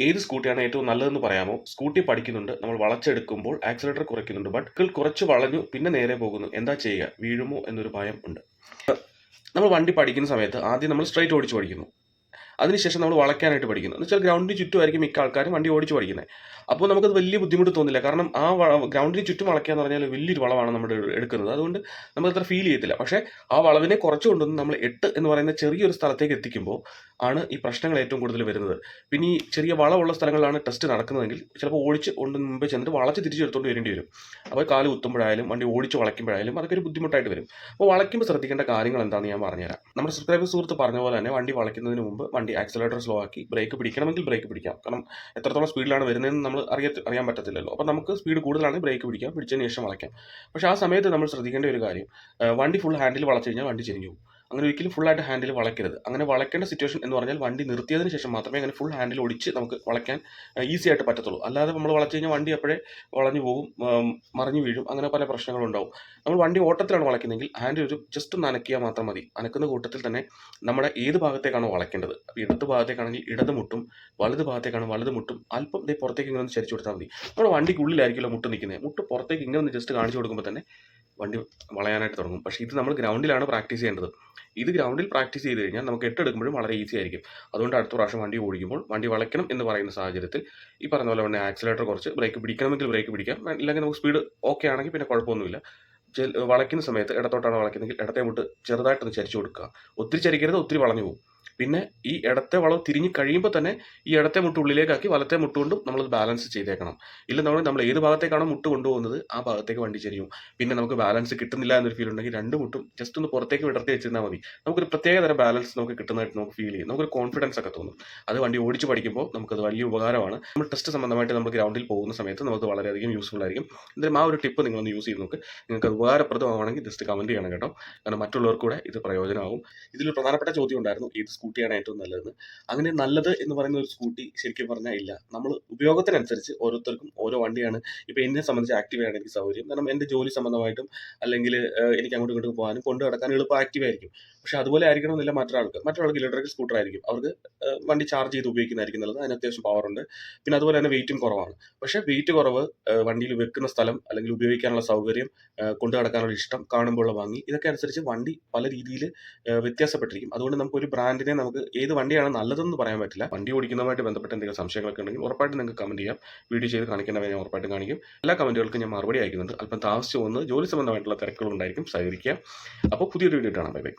ഏത് സ്കൂട്ടിയാണ് ഏറ്റവും നല്ലതെന്ന് പറയാമോ? സ്കൂട്ടി പഠിക്കുന്നുണ്ട് നമ്മൾ വളച്ചെടുക്കുമ്പോൾ ആക്സിലേറ്റർ കുറയ്ക്കുന്നുണ്ട് ബട്ട് കുറച്ച് വളഞ്ഞു പിന്നെ നേരെ പോകുന്നു. എന്താ ചെയ്യുക? വീഴുമോ എന്നൊരു ഭയം ഉണ്ട്. നമ്മൾ വണ്ടി പഠിക്കുന്ന സമയത്ത് ആദ്യം നമ്മൾ സ്ട്രൈറ്റ് ഓടിച്ച് പഠിക്കുന്നു. അതിനുശേഷം നമ്മൾ വളയ്ക്കാനായിട്ട് പഠിക്കുന്നു. എന്ന് വെച്ചാൽ ഗ്രൗണ്ടിന് ചുറ്റുമായിരിക്കും മിക്ക ആൾക്കാരും വണ്ടി ഓടിച്ച് പഠിക്കുന്നത് അപ്പോൾ നമുക്കത് വലിയ ബുദ്ധിമുട്ട് തോന്നില്ല. കാരണം ആ ഗ്രൗണ്ടിന് ചുറ്റും വളയ്ക്കുക എന്ന് പറഞ്ഞാൽ വലിയൊരു വളവാണ് നമ്മൾ എടുക്കുന്നത്. അതുകൊണ്ട് നമുക്ക് അത്ര ഫീൽ ചെയ്യത്തില്ല. പക്ഷേ ആ വളവിനെ കുറച്ച് നമ്മൾ എട്ട് എന്ന് പറയുന്ന ചെറിയൊരു സ്ഥലത്തേക്ക് എത്തിക്കുമ്പോൾ ആണ് ഈ പ്രശ്നങ്ങൾ ഏറ്റവും കൂടുതൽ വരുന്നത്. പിന്നെ ഈ ചെറിയ വളമുള്ള സ്ഥലങ്ങളിലാണ് ടെസ്റ്റ് നടക്കുന്നതെങ്കിൽ ചിലപ്പോൾ ഓടിച്ച് കൊണ്ട് മുമ്പ് ചെന്നിട്ട് വളച്ച് തിരിച്ചെടുത്തുകൊണ്ട് വരേണ്ടി വരും. അപ്പോൾ കാൽ കുത്തുമ്പോഴായാലും വണ്ടി ഓടിച്ച് വളയ്ക്കുമ്പോഴായാലും അതൊക്കെ ഒരു ബുദ്ധിമുട്ടായിട്ട് വരും. അപ്പോൾ വളയ്ക്കുമ്പോൾ ശ്രദ്ധിക്കേണ്ട കാര്യങ്ങൾ എന്താണെന്ന് ഞാൻ പറഞ്ഞുതരാം. നമ്മുടെ സബ്സ്ക്രൈബർ സുഹൃത്ത് പറഞ്ഞ പോലെ തന്നെ വണ്ടി വളയ്ക്കുന്നതിന് മുമ്പ് വണ്ടി ആക്സിലേറ്റർ സ്ലോ ആക്കി ബ്രേക്ക് പിടിക്കണമെങ്കിൽ ബ്രേക്ക് പിടിക്കാം. കാരണം എത്രത്തോളം സ്പീഡിലാണ് വരുന്നതെന്ന് നമ്മൾ അറിയ അറിയാൻ പറ്റത്തില്ലല്ലോ. അപ്പോൾ നമുക്ക് സ്പീഡ് കൂടുതലാണെങ്കിൽ ബ്രേക്ക് പിടിക്കാം. പിടിച്ചതിന് ശേഷം വളയ്ക്കാം. പക്ഷേ ആ സമയത്ത് നമ്മൾ ശ്രദ്ധിക്കേണ്ട ഒരു കാര്യം വണ്ടി ഫുൾ ഹാൻഡിൽ വളച്ചു കഴിഞ്ഞാൽ വണ്ടി ചെരിഞ്ഞു പോകും. അങ്ങനെ ഒരിക്കലും ഫുൾ ആയിട്ട് ഹാൻഡിൽ വളയ്ക്കരുത്. അങ്ങനെ വളയ്ക്കേണ്ട സിറ്റുവേഷൻ എന്ന് പറഞ്ഞാൽ വണ്ടി നിർത്തിയതിന് ശേഷം മാത്രമേ അങ്ങനെ ഫുൾ ഹാൻഡിൽ ഒടിച്ച് നമുക്ക് വളയ്ക്കാൻ ഈസി ആയിട്ട് പറ്റത്തുള്ളൂ. അല്ലാതെ നമ്മൾ വളച്ചു കഴിഞ്ഞാൽ വണ്ടി അപ്പോഴേ വളഞ്ഞു പോകും മറിഞ്ഞു വീഴും അങ്ങനെ പല പ്രശ്നങ്ങളും ഉണ്ടാവും. നമ്മൾ വണ്ടി ഓട്ടത്തിലാണ് വളയ്ക്കുന്നതെങ്കിൽ ഹാൻഡിൽ ഒരു ജസ്റ്റ് ഒന്ന് അനക്കിയാൽ മാത്രം മതി. അനക്കുന്ന കൂട്ടത്തിൽ തന്നെ നമ്മുടെ ഏത് ഭാഗത്തേക്കാണോ വളയ്ക്കേണ്ടത്. അപ്പോൾ ഇടത് ഭാഗത്തേക്കാണെങ്കിൽ ഇടത് മുട്ടും വലത് ഭാഗത്തേക്കാണ് വലത് മുട്ടും. അല്പം ഇതേ പുറത്തേക്ക് ഇങ്ങനെ ഒന്ന് ചരിച്ചു കൊടുത്താൽ മതി. നമ്മുടെ വണ്ടിക്കുള്ളിലായിരിക്കുമല്ലോ മുട്ട് നിൽക്കുന്നത്. മുട്ട് പുറത്തേക്ക് ഇങ്ങനെ ഒന്ന് ജസ്റ്റ് കാണിച്ചു കൊടുക്കുമ്പോൾ തന്നെ വണ്ടി വളയാനായിട്ട് തുടങ്ങും. പക്ഷേ ഇത് നമ്മൾ ഗ്രൗണ്ടിലാണ് പ്രാക്ടീസ് ചെയ്യേണ്ടത്. ഇത് ഗ്രൗണ്ടിൽ പ്രാക്ടീസ് ചെയ്ത് കഴിഞ്ഞാൽ നമുക്ക് എട്ട് എടുക്കുമ്പോഴും വളരെ ഈസി ആയിരിക്കും. അതുകൊണ്ട് അടുത്ത പ്രാവശ്യം വണ്ടി ഓടിക്കുമ്പോൾ വണ്ടി വളയ്ക്കണം എന്ന് പറയുന്ന സാഹചര്യത്തിൽ ഈ പറഞ്ഞ പോലെ തന്നെ ആക്സിലേറ്റർ കുറച്ച് ബ്രേക്ക് പിടിക്കണമെങ്കിൽ ബ്രേക്ക് പിടിക്കാം. ഇല്ലെങ്കിൽ നമുക്ക് സ്പീഡ് ഓക്കെ ആണെങ്കിൽ പിന്നെ കുഴപ്പമൊന്നുമില്ല. വളയ്ക്കുന്ന സമയത്ത് ഇടത്തോട്ടാണ് വളയ്ക്കുന്നതെങ്കിൽ ഇടത്തെ മുട്ട് ചെറുതായിട്ടൊന്ന് ചരിച്ചു കൊടുക്കുക. ഒത്തിരി ചരിക്കരുത് ഒത്തിരി വളഞ്ഞു പോകും. പിന്നെ ഈ ഇടത്തെ വളവ് തിരിഞ്ഞു കഴിയുമ്പോൾ തന്നെ ഈ ഇടത്തെ മുട്ട് ഉള്ളിലേക്കാക്കി വലത്തെ മുട്ട് കൊണ്ടും നമ്മൾ ബാലൻസ് ചെയ്തേക്കണം. ഇല്ല നമ്മൾ ഏത് ഭാഗത്തേക്കാണോ മുട്ട് കൊണ്ടുപോകുന്നത് ആ ഭാഗത്തേക്ക് വണ്ടി ചെരിയും. പിന്നെ നമുക്ക് ബാലൻസ് കിട്ടുന്നില്ല എന്നൊരു ഫീൽ ഉണ്ടെങ്കിൽ രണ്ട് മുട്ടും ജസ്റ്റ് ഒന്ന് പുറത്തേക്ക് വിടർത്തി വെച്ചിരുന്നാൽ മതി. നമുക്കൊരു പ്രത്യേക തരം ബാലൻസ് നമുക്ക് കിട്ടുന്നതായിട്ട് നമുക്ക് ഫീൽ ചെയ്യും. നമുക്കൊരു കോൺഫിഡൻസ് ഒക്കെ തോന്നും. അത് വണ്ടി ഓടിച്ച് പഠിക്കുമ്പോൾ നമുക്കത് വലിയ ഉപകാരമാണ്. നമ്മൾ ടെസ്റ്റ് സംബന്ധമായിട്ട് നമ്മൾ ഗ്രൗണ്ടിൽ പോകുന്ന സമയത്ത് നമുക്ക് വളരെയധികം യൂസ്ഫുൾ ആയിരിക്കും. എന്തായാലും ആ ഒരു ടിപ്പ് നിങ്ങളൊന്ന് യൂസ് ചെയ്ത് നോക്ക്. നിങ്ങൾക്ക് അത് ഉപകാരപ്രദമാണെങ്കിൽ ജസ്റ്റ് കമന്റ് ചെയ്യണം കേട്ടോ. കാരണം മറ്റുള്ളവർക്കൂടെ ഇത് പ്രയോജനമാകും. ഇതിൽ പ്രധാനപ്പെട്ട ചോദ്യം ഉണ്ടായിരുന്നു. ഏത് സ്കൂട്ടിയാണ് ഏറ്റവും നല്ലതെന്ന്. അങ്ങനെ നല്ലത് എന്ന് പറയുന്ന ഒരു സ്കൂട്ടി ശരിക്കും പറഞ്ഞാൽ ഇല്ല. നമ്മൾ ഉപയോഗത്തിനനുസരിച്ച് ഓരോരുത്തർക്കും ഓരോ വണ്ടിയാണ്. ഇപ്പോൾ എന്നെ സംബന്ധിച്ച് ആക്റ്റീവ് ആണ് എനിക്ക് സൗകര്യം. കാരണം എന്റെ ജോലി സംബന്ധമായിട്ടും അല്ലെങ്കിൽ എനിക്ക് അങ്ങോട്ടും ഇങ്ങോട്ടും പോകാനും കൊണ്ടു നടക്കാനും എളുപ്പം ആക്റ്റീവ് ആയിരിക്കും. പക്ഷെ അതുപോലെ ആയിരിക്കണം എന്നില്ല മറ്റൊരാൾക്ക്. മറ്റൊരാൾക്ക് ഇലക്ട്രിക് സ്കൂട്ടർ ആയിരിക്കും. അവർക്ക് വണ്ടി ചാർജ് ചെയ്ത് ഉപയോഗിക്കുന്നതായിരിക്കും നല്ലത്. അതിന് അത്യാവശ്യം പവർ ഉണ്ട്. പിന്നെ അതുപോലെ തന്നെ വെയിറ്റും കുറവാണ്. പക്ഷേ വെയിറ്റ് കുറവ് വണ്ടിയിൽ വെക്കുന്ന സ്ഥലം അല്ലെങ്കിൽ ഉപയോഗിക്കാനുള്ള സൗകര്യം കൊണ്ടു നടക്കാനുള്ള ഇഷ്ടം കാണുമ്പോഴുള്ള ഭംഗി ഇതൊക്കെ അനുസരിച്ച് വണ്ടി പല രീതിയിൽ വ്യത്യാസപ്പെട്ടിരിക്കും. അതുകൊണ്ട് നമുക്ക് ഒരു ബ്രാൻഡിനെ നമുക്ക് ഏത് വണ്ടിയാണ് നല്ലതെന്ന് പറയാൻ പറ്റില്ല. വണ്ടി ഓടിക്കുന്നതുമായിട്ട് ബന്ധപ്പെട്ട എന്തെങ്കിലും സംശയങ്ങളൊക്കെ ഉണ്ടെങ്കിൽ ഉറപ്പായിട്ടും നിങ്ങൾക്ക് കമന്റ് ചെയ്യാം. വീഡിയോ ചെയ്ത് കാണിക്കേണ്ടവരെ ഞാൻ ഉറപ്പായിട്ടും കാണിക്കും. എല്ലാ കമന്റുകൾക്കും ഞാൻ മറുപടി അയക്കുന്നുണ്ട്. അല്പം താമസിച്ച് വന്ന് ജോലി സംബന്ധമായിട്ടുള്ള തിരക്കുകൾ ഉണ്ടായിരിക്കും. സഹകരിക്കുക. അപ്പോൾ പുതിയൊരു വീഡിയോ കാണാം. Bye bye